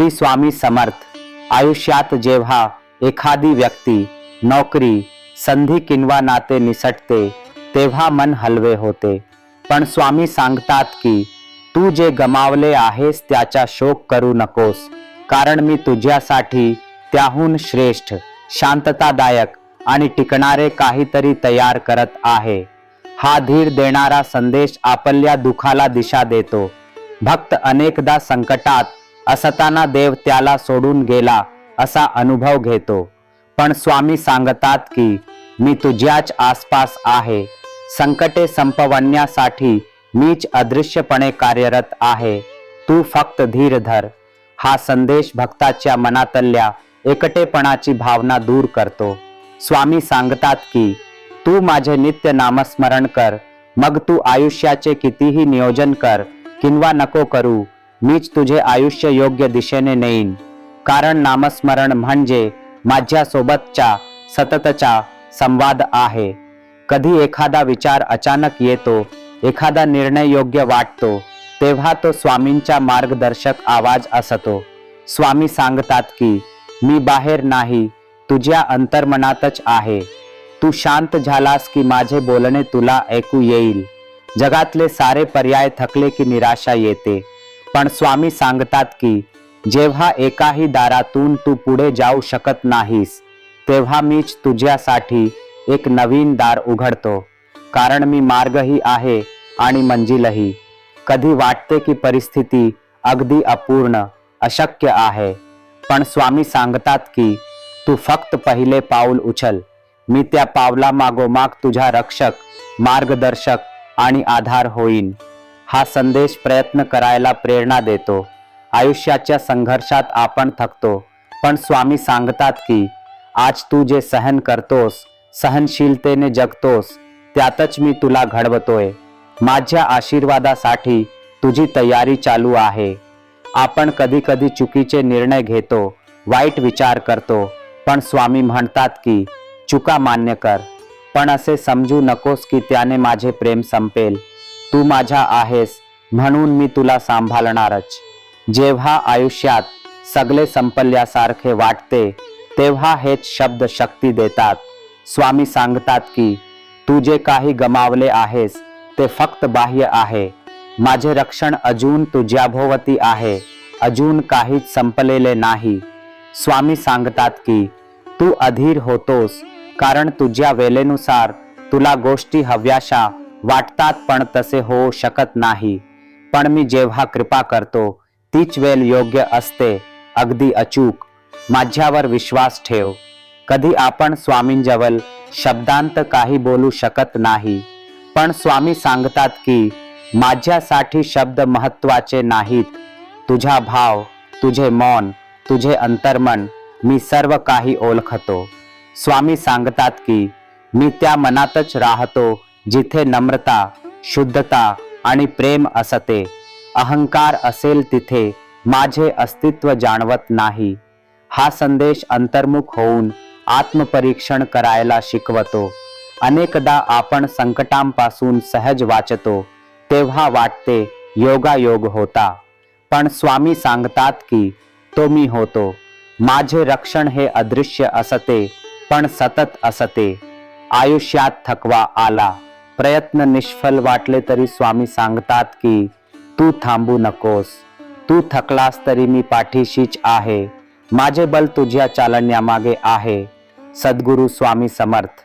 श्री स्वामी समर्थ. आयुष्यात जेव्हा एखादी व्यक्ती नोकरी संधी किंवा नाते निसटते तेव्हा मन हलवे होते. पण स्वामी सांगतात की तू जे गमावले आहेस त्याचा शोक करू नकोस. कारण मी तुझ्यासाठी त्याहून श्रेष्ठ शांततादायक आणि टिकणारे काहीतरी तयार करत आहे. हा धीर देणारा संदेश आपल्या दुखाला दिशा देतो. भक्त अनेकदा संकटात असताना देव त्याला सोडून गेला असा अनुभव घेतो. पण स्वामी सांगतात की मी तुझ्याच आसपास आहे. संकटे संपवण्यासाठी मीच अदृश्यपणे कार्यरत आहे. तू फक्त धीर धर. हा संदेश भक्ताच्या मनातल्या एकटेपणाची भावना दूर करतो. स्वामी सांगतात की तू माझे नित्य नामस्मरण कर. मग तू आयुष्याचे कितीही नियोजन कर. किंवा नको करू. मीच तुझे आयुष्य योग्य दिशेने नेईन. कारण नामस्मरण म्हणजे माझ्यासोबतच्या सततचा संवाद आहे. कधी एखादा विचार अचानक येतो एखादा निर्णय योग्य वाटतो तेव्हा तो स्वामींचा मार्गदर्शक आवाज असतो. स्वामी सांगतात की मी बाहेर नाही तुझ्या अंतर्मनातच आहे. तू शांत झालास की माझे बोलणे तुला ऐकू येईल. जगातले सारे पर्याय थकले की निराशा येते. पण स्वामी सांगतात की जेव्हा एकाही दारातून तू पुढे जाऊ शकत नाहीस तेव्हा मीच तुझ्यासाठी एक नवीन दार उघडतो. कारण मी मार्गही आहे आणि मंजिलही. कधी वाटते की परिस्थिती अगदी अपूर्ण अशक्य आहे. पण स्वामी सांगतात की तू फक्त पहिले पाऊल उचल. मी त्या पावला मागोमाग तुझा रक्षक मार्गदर्शक आणि आधार होईन. हा संदेश प्रयत्न करायला प्रेरणा देतो. आयुष्याच्या संघर्षात आपण थकतो. पण स्वामी सांगतात की आज तू जे सहन करतोस सहनशीलतेने जगतोस त्यातच मी तुला घडवतोय. माझ्या आशीर्वादासाठी तुझी तयारी चालू आहे. आपण कधी कधी चुकीचे निर्णय घेतो वाईट विचार करतो पण स्वामी म्हणतात की चुका मान्य कर. पण असे समजू नकोस की त्याने माझे प्रेम संपेल. तू माझ्या आहेस म्हणून मी तुला सांभाळणारच. जेव्हा आयुष्यात सगळे संपल्यासारखे वाटते तेव्हा हेच शब्द शक्ती देतात. स्वामी सांगतात की तू जे काही गमावले आहेस ते फक्त बाह्य आहे. माझे रक्षण अजून तुझ्याभोवती आहे अजून काहीच संपलेले नाही. स्वामी सांगतात की तू अधीर होतोस कारण तुझ्या वेळेनुसार तुला गोष्टी हव्याशा वाटतात पण तसे होऊ शकत नाही. पण मी जेव्हा कृपा करतो तीच वेळ योग्य असते अगदी अचूक. माझ्यावर विश्वास ठेव. कधी आपण स्वामींजवळ शब्दांत काही बोलू शकत नाही. पण स्वामी सांगतात की माझ्यासाठी शब्द महत्त्वाचे नाहीत. तुझा भाव तुझे मौन तुझे अंतर्मन मी सर्व काही ओळखतो. स्वामी सांगतात की मी त्या मनातच राहतो जिथे नम्रता शुद्धता आणि प्रेम असते अहंकार असेल तिथे माझे अस्तित्व जाणवत नाही. हा संदेश अंतर्मुख होऊन आत्मपरीक्षण करायला शिकवतो. अनेकदा आपण संकटांपासून सहज वाचतो तेव्हा वाटते योगायोग होता. पण स्वामी सांगतात की तो मी होतो. माझे रक्षण हे अदृश्य असते पण सतत असते. आयुष्यात थकवा आला. प्रयत्न निष्फल वाटले तरी स्वामी सांगतात की तू थांबू नकोस. तू थकलास तरी मी पाठीशीच आहे. माझे बल तुझ्या चालण्यामागे आहे. सद्गुरू स्वामी समर्थ.